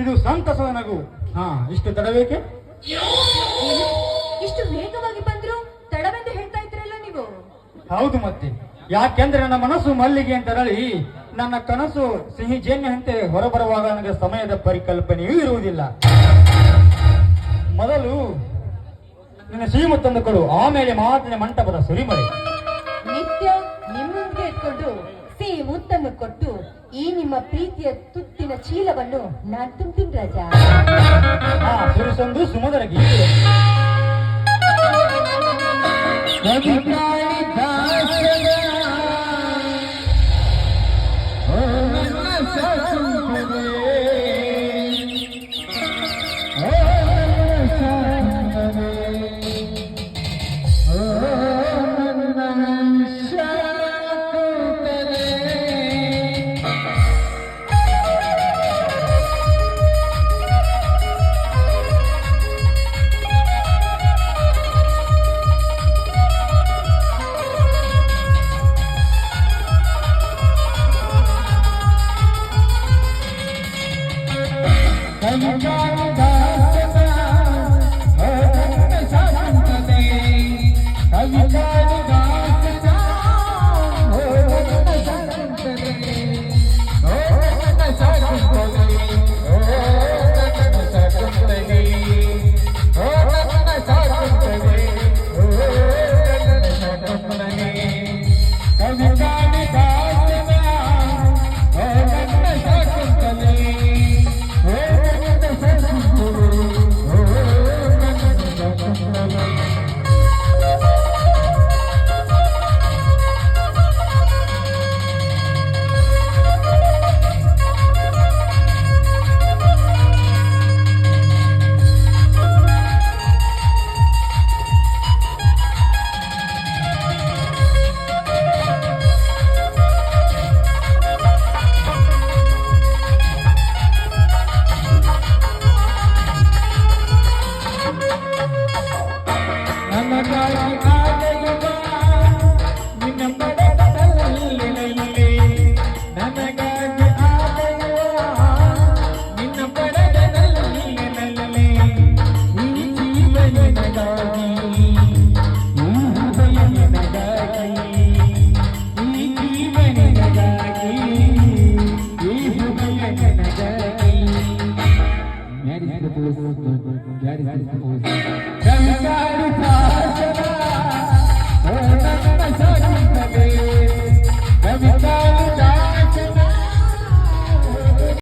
ಇದು ಸಂತಸದ ನಗು ಹಾ ಇಷ್ಟು ತಡಬೇಕೆ? ಇಷ್ಟು ವೇಗವಾಗಿ ಬಂದ್ರು ತಡವೆಂದು ಹೇಳ್ತಾ ಇದ್ರಲ್ಲ ನೀವು? ಹೌದು ಮತ್ತೆ. ಯಾಕೆಂದ್ರೆ ನನ್ನ ಮನಸ್ಸು ಮಲ್ಲಿಗೆ ಅಂತ ನನ್ನ ಕನಸು ಸಿಹಿ ಜೇನಿನಂತೆ ಹೊರಬರುವಾಗ ನನಗೆ ಸಮಯದ ಪರಿಕಲ್ಪನೆಯೂ ಇರುವುದಿಲ್ಲ. ಮೊದಲು ನಿನ್ನ ಸೀಮು ತಂದು ಕೊಡು ಆಮೇಲೆ ಮಾತಿನ ಮಂಟಪದ ಸುರಿಮಳೆ ನಿತ್ಯ ನಿಮ್ಮಂಗೆ ಈ ಮುತ್ತನ್ನು ಕೊಟ್ಟು ಈ ನಿಮ್ಮ ಪ್ರೀತಿಯ ತುತ್ತಿನ ಚೀಲವನ್ನು ನಾನ್ ತುಂಬ್ತೀನಿ ರಾಜ. ಸುಮಧುರ ಗೀತೆ. That is the point. That is the point.